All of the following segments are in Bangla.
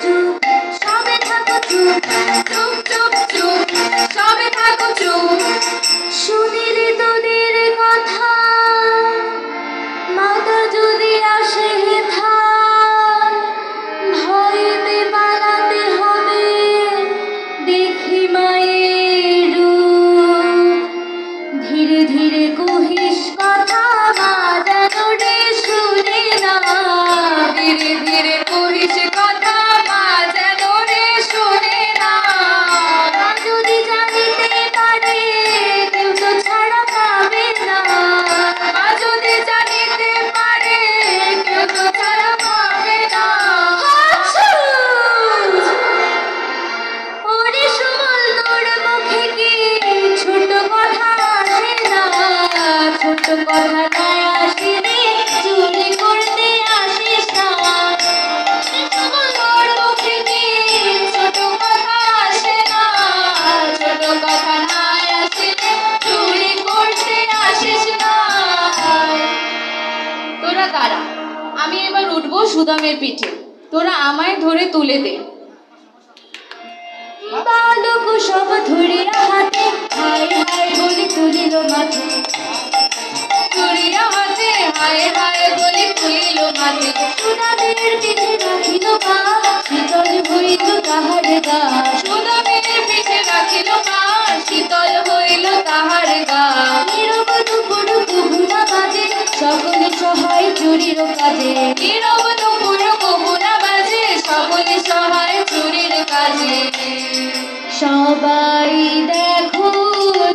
쭉 সুদামের পিঠে। তোরা আমায় ধরে তুলে দে। বালক সব হাতে তুলিল ধরিয়া হাতে তুলিল সুদামের পিঠে রাখিল শীতল হইল সুদামের পিঠে রাখিল শীতল হইল সবাই দেখো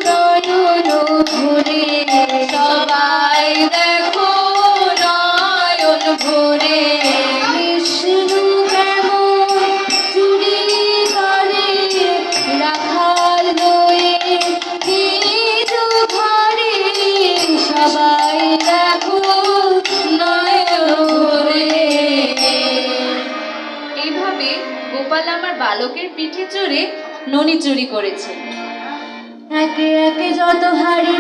নয়ন ভরে, সবাই দেখো নয়ন ভরে। বিষ্ণু কেমন চুরি করে, রাখাল হয়ে নিজ ঘরে সবাই দেখো নয়ন ভরে। গোপাল আমার বালকের পিঠে চড়ে ননি চুরি করেছে। একে একে যত হাড়ি